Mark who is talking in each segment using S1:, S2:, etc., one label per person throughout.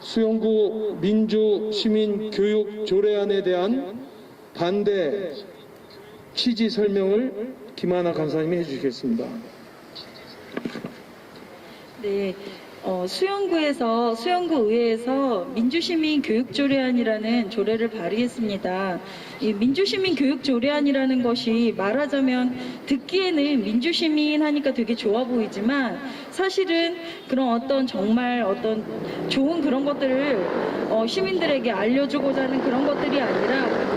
S1: 수영구 민주 시민 교육 조례안에 대한 반대 취지 설명을 김하나 간사님이 해주시겠습니다.
S2: 네, 어, 수영구에서 수영구 의회에서 민주시민 교육조례안이라는 조례를 발의했습니다. 이 민주시민 교육조례안이라는 것이 말하자면 듣기에는 민주시민 하니까 되게 좋아 보이지만 사실은 그런 어떤 정말 어떤 좋은 그런 것들을 어, 시민들에게 알려주고자 하는 그런 것들이 아니라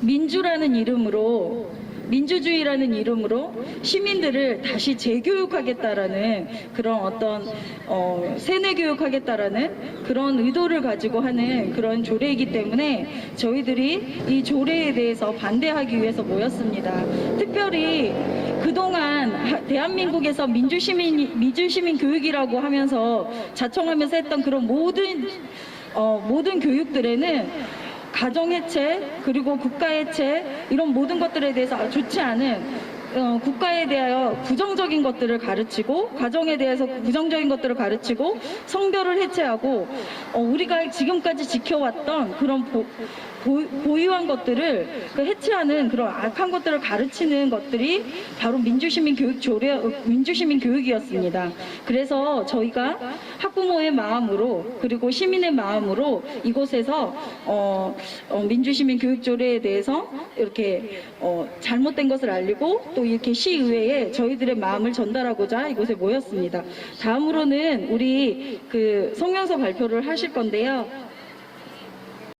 S2: 민주라는 이름으로 민주주의라는 이름으로 시민들을 다시 재교육하겠다라는 그런 어떤 어, 세뇌 교육하겠다라는 그런 의도를 가지고 하는 그런 조례이기 때문에 저희들이 이 조례에 대해서 반대하기 위해서 모였습니다. 특별히 그동안 하- 대한민국에서 민주시민 민주시민 교육이라고 하면서 자청하면서 했던 그런 모든 어, 모든 교육들에는 가정 해체 그리고 국가 해체 이런 모든 것들에 대해서 좋지 않은 어, 국가에 대하여 부정적인 것들을 가르치고 가정에 대해서 부정적인 것들을 가르치고 성별을 해체하고 어, 우리가 지금까지 지켜왔던 그런 보, 보, 유한 것들을 그 해체하는 그런 악한 것들을 가르치는 것들이 바로 민주시민 교육 조례 어, 민주시민 교육이었습니다. 그래서 저희가 학부모의 마음으로 그리고 시민의 마음으로 이곳에서 어, 어, 민주시민 교육 조례에 대해서 이렇게 어, 잘못된 것을 알리고 또 이렇게 시의회에 저희들의 마음을 전달하고자 이곳에 모였습니다. 다음으로는 우리 그 성명서 발표를 하실 건데요.